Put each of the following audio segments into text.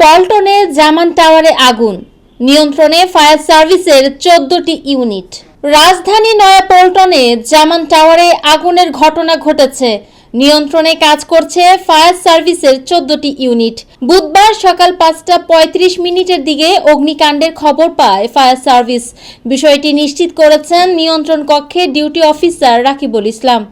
পল্টনে জামান টাওয়ারে আগুন। নিয়ন্ত্রণে ফায়ার সার্ভিসের চোদ্দটি ইউনিট। রাজধানী নয়াপল্টনে জামান টাওয়ারে আগুনের ঘটনা ঘটেছে। নিয়ন্ত্রণে কাজ করছে ফায়ার সার্ভিসের চোদ্দটি ইউনিট। বুধবার সকাল পাঁচটা পঁয়ত্রিশ মিনিটের দিকে অগ্নিকাণ্ডের খবর পায় ফায়ার সার্ভিস। বিষয়টি নিশ্চিত করেছেন নিয়ন্ত্রণ কক্ষে ডিউটি অফিসার রাকিবুল ইসলাম।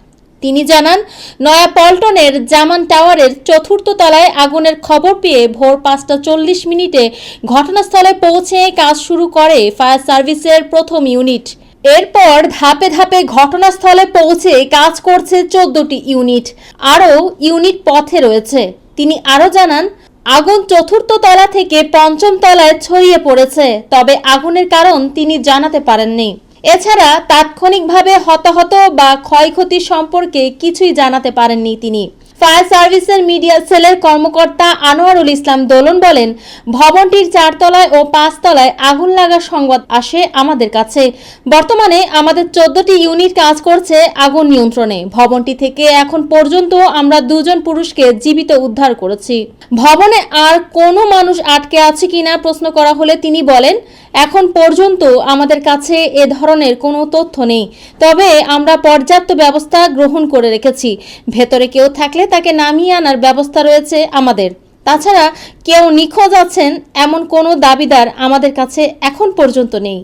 তিনি জানান নয়াপল্টনের জামান টাওয়ারের চতুর্থ তলায় আগুনের খবর পেয়ে ভোর পাঁচটা চল্লিশ মিনিটে ঘটনাস্থলে পৌঁছে কাজ শুরু করে ফায়ার সার্ভিসের প্রথম ইউনিট। এরপর ধাপে ধাপে ঘটনাস্থলে পৌঁছে কাজ করছে চোদ্দটি ইউনিট। আরও ইউনিট পথে রয়েছে। তিনি আরও জানান, আগুন চতুর্থ তলা থেকে পঞ্চম তলায় ছড়িয়ে পড়েছে, তবে আগুনের কারণ তিনি জানাতে পারেননি। এছাড়া তাৎক্ষণিকভাবে হতাহত বা ক্ষয়ক্ষতি সম্পর্কে কিছুই জানাতে পারেননি তিনি। ফায়ার সার্ভিসের মিডিয়া সেলের কর্মকর্তা আনোয়ারুল ইসলাম দোলন বলেন, ভবনটির চারতলায় ও পাঁচতলায় আগুন লাগার সংবাদ আসে আমাদের কাছে। বর্তমানে আমাদের চোদ্দটি ইউনিট কাজ করছে আগুন নিয়ন্ত্রণে। ভবনটি থেকে এখন পর্যন্ত আমরা দুজন পুরুষকে জীবিত উদ্ধার করেছি। ভবনে আর কোনো মানুষ আটকে আছে কিনা প্রশ্ন করা হলে তিনি বলেন, এখন পর্যন্ত আমাদের কাছে এ ধরনের কোনো তথ্য নেই। তবে আমরা পর্যাপ্ত ব্যবস্থা গ্রহণ করে রেখেছি। ভেতরে কেউ থাকলে তাকে নামিয়ে আনার ব্যবস্থা রয়েছে আমাদের। তাছাড়া কেউ নিখোঁজ আছেন এমন কোনো দাবিদার আমাদের কাছে এখন পর্যন্ত নেই।